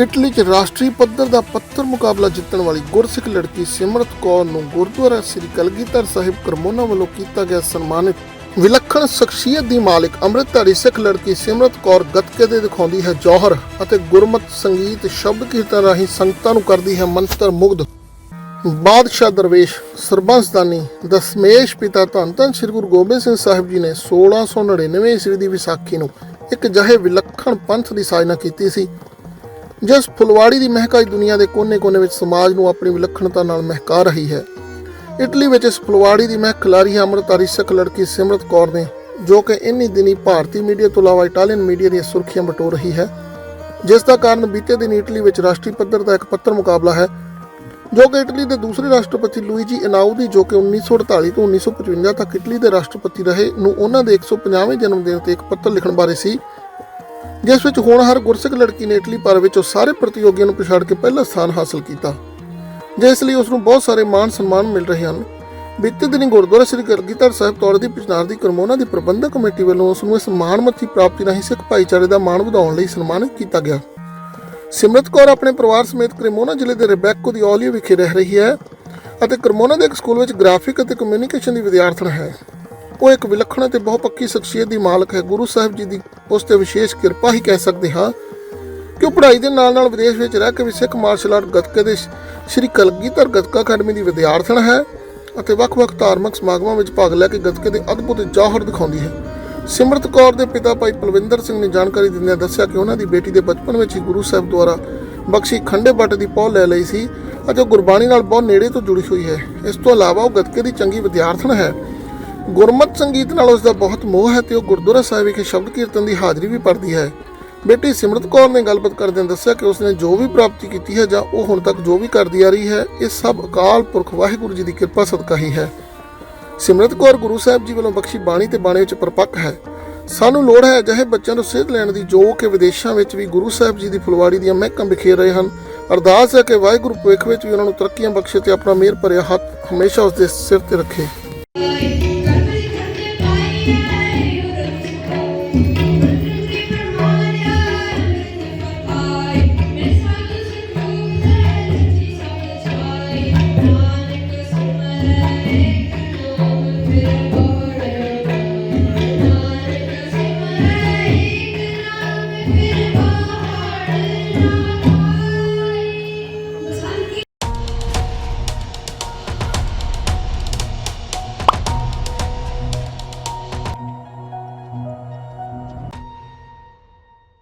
Italy 'ਚ ਰਾਸ਼ਟਰੀ ਪੱਧਰ ਦਾ ਪੱਤਰ ਮੁਕਾਬਲਾ ਜਿੱਤਣ ਵਾਲੀ ਗੁਰਸਿੱਖ ਲੜਕੀ ਸਿਮਰਤ ਕੌਰ ਨੂੰ ਗੁਰਦੁਆਰਾ ਸ੍ਰੀ ਕਲਗੀਧਰ ਸਾਹਿਬ ਕਰਮੋਨਾ ਵੱਲੋਂ ਕੀਤਾ ਗਿਆ ਸਨਮਾਨਿਤ। ਵਿਲੱਖਣ ਸ਼ਖਸੀਅਤ ਦੀ ਮਾਲਕ ਅੰਮ੍ਰਿਤਧਾਰੀ ਸਿੱਖ ਲੜਕੀ ਸਿਮਰਤ ਕੌਰ ਗੱਤਕੇ ਦੇ ਦਿਖਾਉਂਦੀ ਹੈ ਜੌਹਰ ਅਤੇ ਗੁਰਮਤ ਸੰਗੀਤ ਸ਼ਬਦ ਕੀਰਤਨ ਰਾਹੀਂ ਸੰਗਤਾਂ ਨੂੰ ਕਰਦੀ ਹੈ ਮੰਤਰ ਮੁਗਧ। ਬਾਦਸ਼ਾਹ ਦਰਵੇਸ਼ ਸਰਬੰਸਦਾਨੀ ਦਸਮੇਸ਼ ਪਿਤਾ ਧੰਨ ਧੰਨ ਸ੍ਰੀ ਗੁਰੂ ਗੋਬਿੰਦ ਸਿੰਘ ਸਾਹਿਬ ਜੀ ਨੇ 1699 ਈਸਵੀ ਦੀ ਵਿਸਾਖੀ ਨੂੰ ਇੱਕ ਜਹੇ ਵਿਲੱਖਣ ਪੰਥ ਦੀ ਸਾਜਨਾ ਕੀਤੀ ਸੀ। ਜਿਸ ਫੁਲਵਾੜੀ ਦੀ ਮਹਿਕਾਈ ਦੁਨੀਆ ਦੇ ਕੋਨੇ-ਕੋਨੇ ਵਿੱਚ ਸਮਾਜ ਨੂੰ ਆਪਣੀ ਵਿਲੱਖਣਤਾ ਨਾਲ ਮਹਿਕਾ ਰਹੀ ਹੈ। ਇਟਲੀ ਵਿੱਚ ਇਸ ਫੁਲਵਾੜੀ ਦੀ ਮਹਿਕ ਖਿਲਾਰੀ ਹੈ ਅੰਮ੍ਰਿਤਧਾਰੀ ਸਿੱਖ ਲੜਕੀ ਸਿਮਰਤ ਕੌਰ ਨੇ, ਜੋ ਕਿ ਇੰਨੀ ਦਿਨੀ ਭਾਰਤੀ ਮੀਡੀਆ ਤੋਂ ਇਲਾਵਾ ਇਟਾਲੀਅਨ ਮੀਡੀਆ ਦੀਆਂ ਸੁਰਖੀਆਂ ਬਟੋਰ ਰਹੀ ਹੈ, ਜਿਸ ਦਾ ਕਾਰਨ ਬੀਤੇ ਦਿਨ ਇਟਲੀ ਵਿੱਚ ਰਾਸ਼ਟਰੀ ਪੱਧਰ ਦਾ ਇੱਕ ਪੱਤਰ ਮੁਕਾਬਲਾ ਹੈ, ਜੋ ਕਿ ਇਟਲੀ ਦੇ ਦੂਸਰੇ ਰਾਸ਼ਟਰਪਤੀ ਲੂਈਜੀ ਇਨਾਉਦੀ ਜੋ ਕਿ 1948 ਤੋਂ 1955 ਤੱਕ ਇਟਲੀ ਦੇ ਰਾਸ਼ਟਰਪਤੀ ਰਹੇ ਨੂੰ ਉਹਨਾਂ ਦੇ 150ਵੇਂ ਜਨਮ ਦਿਨ ਤੇ ਇੱਕ ਪੱਤਰ ਲਿਖਣ ਬਾਰੇ ਸੀ। ਜਿਸ ਵਿੱਚ ਹੋਣਹਾਰ ਗੁਰਸਿੱਖ ਲੜਕੀ ਨੇ ਇਟਲੀ ਭਰ ਵਿੱਚੋਂ ਸਾਰੇ ਪ੍ਰਤੀਯੋਗੀਆਂ ਨੂੰ ਪਛਾੜ ਕੇ ਪਹਿਲਾ ਸਥਾਨ ਹਾਸਲ ਕੀਤਾ। ਜਿਸ ਲਈ ਉਸ ਨੂੰ ਬਹੁਤ ਸਾਰੇ ਮਾਣ ਸਨਮਾਨ ਮਿਲ ਰਹੇ ਹਨ। ਬੀਤੇ ਦਿਨੀ ਗੁਰਦੁਆਰਾ ਸ੍ਰੀ ਕਲਗੀਧਰ ਸਾਹਿਬ ਤੌਰ ਦੀ ਪਿਛਨਾਰ ਦੀ ਕਰਮੋਨਾ ਦੀ ਪ੍ਰਬੰਧਕ ਕਮੇਟੀ ਵੱਲੋਂ ਉਸ ਨੂੰ ਇਸ ਮਾਣਮੱਤੀ ਪ੍ਰਾਪਤੀ ਰਾਹੀਂ ਸਿੱਖ ਭਾਈਚਾਰੇ ਦਾ ਮਾਣ ਵਧਾਉਣ ਲਈ ਸਨਮਾਨਿਤ ਕੀਤਾ ਗਿਆ। ਸਿਮਰਤ ਕੌਰ ਆਪਣੇ ਪਰਿਵਾਰ ਸਮੇਤ ਕਰਮੋਨਾ ਜ਼ਿਲ੍ਹੇ ਦੇ ਰੈਬੈਕੋ ਦੀ ਔਲੀਆ ਵਿਖੇ ਰਹਿ ਰਹੀ ਹੈ ਅਤੇ ਕਰਮੋਨਾ ਦੇ ਇੱਕ ਸਕੂਲ ਵਿੱਚ ਗ੍ਰਾਫਿਕ ਅਤੇ ਕਮਿਊਨੀਕੇਸ਼ਨ ਦੀ ਵਿਦਿਆਰਥਣ ਹੈ। ਉਹ ਇੱਕ ਵਿਲੱਖਣ ਅਤੇ ਬਹੁਪੱਕੀ ਸ਼ਖਸੀਅਤ ਦੀ ਮਾਲਕ ਹੈ। ਗੁਰੂ ਸਾਹਿਬ ਜੀ ਦੀ ਉਸ ਤੇ ਵਿਸ਼ੇਸ਼ ਕਿਰਪਾ ਹੀ ਕਹਿ ਸਕਦੇ ਹਾਂ ਕਿ ਉਹ ਪੜ੍ਹਾਈ ਦੇ ਨਾਲ ਨਾਲ ਵਿਦੇਸ਼ ਵਿੱਚ ਰਹਿ ਕੇ ਵੀ ਸਿੱਖ ਮਾਰਸ਼ਲ ਆਰਟ ਗੱਤਕੇ ਦੇ ਸ਼੍ਰੀ ਕਲਗੀਧਰ ਗੱਤਕਾ ਅਕੈਡਮੀ ਦੀ ਵਿਦਿਆਰਥਣ ਹੈ ਅਤੇ ਵੱਖ-ਵੱਖ ਧਾਰਮਿਕ ਸਮਾਗਮਾਂ ਵਿੱਚ ਭਾਗ ਲੈ ਕੇ ਗੱਤਕੇ ਦੇ ਅਦਭੁਤ ਜੌਹਰ ਦਿਖਾਉਂਦੀ ਹੈ। ਸਿਮਰਤ ਕੌਰ ਦੇ ਪਿਤਾ ਭਾਈ ਪਲਵਿੰਦਰ ਸਿੰਘ ਨੇ ਜਾਣਕਾਰੀ ਦਿੰਦਿਆਂ ਦੱਸਿਆ ਕਿ ਉਹਨਾਂ ਦੀ ਬੇਟੀ ਦੇ ਬਚਪਨ ਵਿੱਚ ਹੀ ਗੁਰੂ ਸਾਹਿਬ ਦੁਆਰਾ ਬਖਸ਼ੀ ਖੰਡੇ ਬੱਟ ਦੀ ਪਹੁ ਲੈ ਲਈ ਸੀ ਅਤੇ ਉਹ ਗੁਰਬਾਣੀ ਨਾਲ ਬਹੁਤ ਨੇੜੇ ਤੋਂ ਜੁੜੀ ਹੋਈ ਹੈ। ਇਸ ਤੋਂ ਇਲਾਵਾ ਉਹ ਗੱਤਕੇ ਦੀ ਚੰਗੀ ਵਿਦਿਆਰਥਣ ਹੈ। ਗੁਰਮਤ ਸੰਗੀਤ ਨਾਲ ਉਸ ਦਾ ਬਹੁਤ ਮੋਹ ਹੈ ਤੇ ਉਹ ਗੁਰਦੁਆਰਾ ਸਾਹਿਬ ਵਿਖੇ ਸ਼ਬਦ ਕੀਰਤਨ ਦੀ ਹਾਜ਼ਰੀ ਵੀ ਭਰਦੀ ਹੈ। ਬੇਟੀ ਸਿਮਰਤ ਕੌਰ ਨੇ ਗੱਲਬਾਤ ਕਰਦਿਆਂ ਦੱਸਿਆ ਕਿ ਉਸਨੇ ਜੋ ਵੀ ਪ੍ਰਾਪਤੀ ਕੀਤੀ ਹੈ ਜਾਂ ਉਹ ਹੁਣ ਤੱਕ ਜੋ ਵੀ ਕਰਦੀ ਆ ਰਹੀ ਹੈ, ਇਹ ਸਭ ਅਕਾਲ ਪੁਰਖ ਵਾਹਿਗੁਰੂ ਜੀ ਦੀ ਕਿਰਪਾ ਸਦਕਾ ਹੀ ਹੈ। ਸਿਮਰਤ ਕੌਰ ਗੁਰੂ ਸਾਹਿਬ ਜੀ ਵੱਲੋਂ ਬਖਸ਼ੀ ਬਾਣੀ ਤੇ ਬਾਣੀ ਵਿੱਚ ਪਰਪੱਕ ਹੈ। ਸਾਨੂੰ ਲੋੜ ਹੈ ਅਜਿਹੇ ਬੱਚਿਆਂ ਨੂੰ ਸੇਧ ਲੈਣ ਦੀ ਜੋ ਕਿ ਵਿਦੇਸ਼ਾਂ ਵਿੱਚ ਵੀ ਗੁਰੂ ਸਾਹਿਬ ਜੀ ਦੀ ਫੁਲਵਾੜੀ ਦੀਆਂ ਮਹਿਕਾਂ ਬਿਖੇਰ ਰਹੇ ਹਨ। ਅਰਦਾਸ ਹੈ ਕਿ ਵਾਹਿਗੁਰੂ ਭਵਿੱਖ ਵਿੱਚ ਵੀ ਉਹਨਾਂ ਨੂੰ ਤਰੱਕੀਆਂ ਬਖਸ਼ੇ ਤੇ ਆਪਣਾ ਮਿਹਰ ਭਰਿਆ ਹੱਥ ਹਮੇਸ਼ਾ ਉਸ ਦੇ ਸਿਰ ਤੇ ਰੱਖੇ।